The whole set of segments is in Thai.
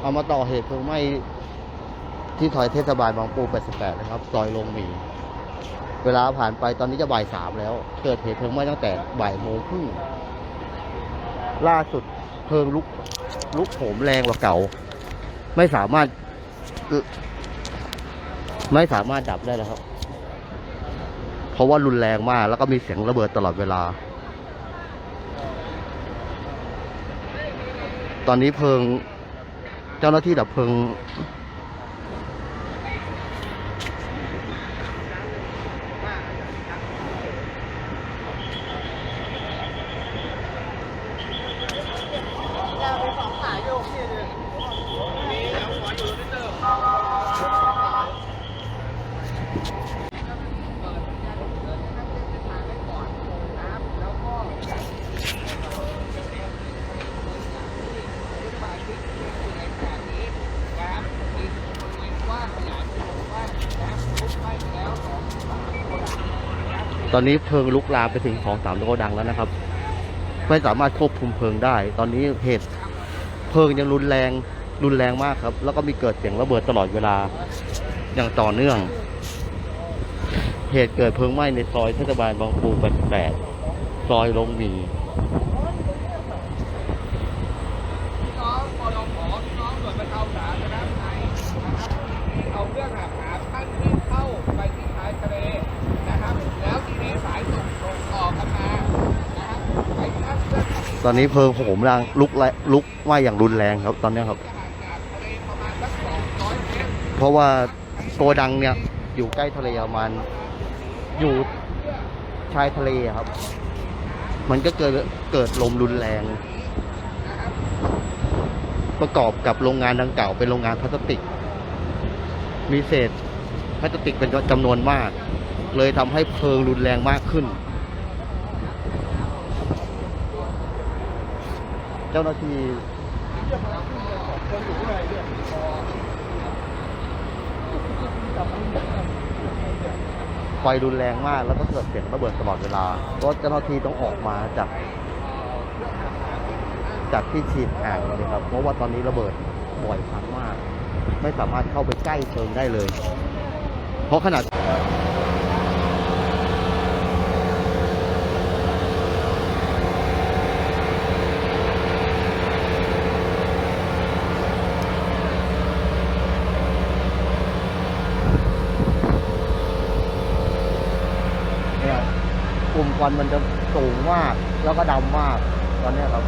เอามาต่อเหตุเพลิงไหม้ที่ซอยเทศบาลบางปู 88 นะครับ ซอยลงหมี เวลาผ่านไปตอนนี้จะบ่ายสามแล้ว เกิดเหตุเพลิงไหม้ตั้งแต่บ่ายโมงครึ่งล่าสุดเพลิงลุกลุกโหมแรงกว่าเก่า ไม่สามารถ ไม่สามารถดับได้แล้วครับ เพราะว่ารุนแรงมาก แล้วก็มีเสียงระเบิดตลอดเวลา ตอนนี้เพลิง เจ้าหน้าที่ดับเพลิง ตอนนี้เพลิงลุกลามไปถึงสองสามโกดังแล้วนะครับ ไม่สามารถควบคุมเพลิงได้ ตอนนี้เหตุเพลิงยังรุนแรงรุนแรงมากครับ แล้วก็มีเกิดเสียงระเบิดตลอดเวลาอย่างต่อเนื่อง เหตุเกิดเพลิงไหม้ในซอยเทศบาลบางปู88ซอยลงมีน้องปลขอน้องหน่วยบรรเทาสาธารณภัยนะครับเอาเครื่องหักหาท่านที่เข้าไปที่ชายทะเลนะครับ แล้วทีนี้สายส่งส่งต่อกันมานะครับไปท่านเพื่อนที่ ตอนนี้เพลิงโหมแรงลุกและลุกไหม้อย่างรุนแรงครับ ตอนนี้ครับ เพราะว่าโกดังเนี่ย อยู่ใกล้ทะเลประมาณอยู่ชายทะเลครับ มันก็เกิดเกิดลมรุนแรง ประกอบกับโรงงานดังกล่าวเป็นโรงงานพลาสติก มีเศษพลาสติกเป็นจำนวนมาก เลยทำให้เพลิงรุนแรงมากขึ้น เจ้าหน้าที่ไฟรุนแรงมากแล้วก็เกิดเสียงระเบิดตลอดเวลาก็เจ้าหน้าที่ต้องออกมาจาก จากที่ฉีดห่างเลยครับ เพราะว่าตอนนี้ระเบิดบ่อยครั้งมาก ไม่สามารถเข้าไปใกล้เพลิงได้เลย เพราะขนาด ลุ่มควันมันจะสูงมาก แล้วก็ดำมากตอนนี้ครับ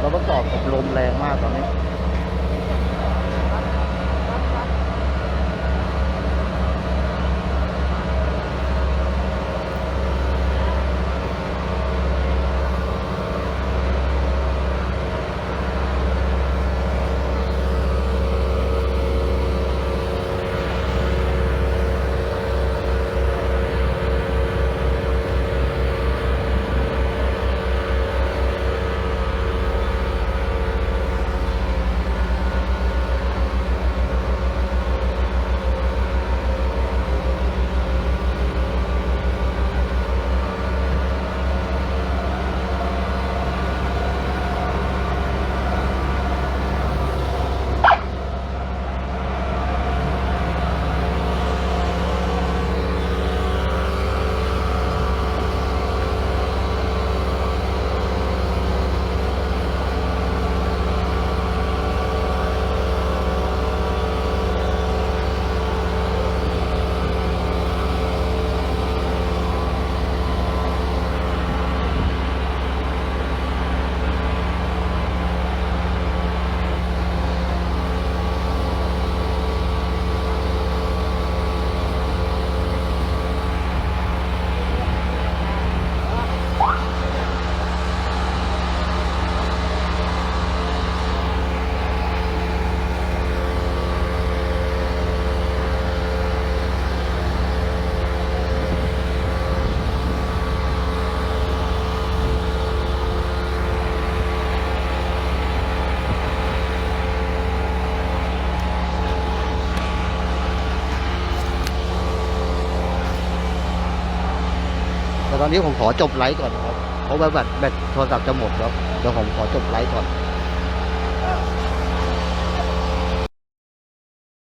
แล้วประกอบกับลมแรงมากตอนนี้ ตอนนี้ผมขอจบไลฟ์ก่อนครับเพราะว่าแบตแบตโทรศัพท์จะหมดครับเดี๋ยวผมขอจบไลฟ์ก่อน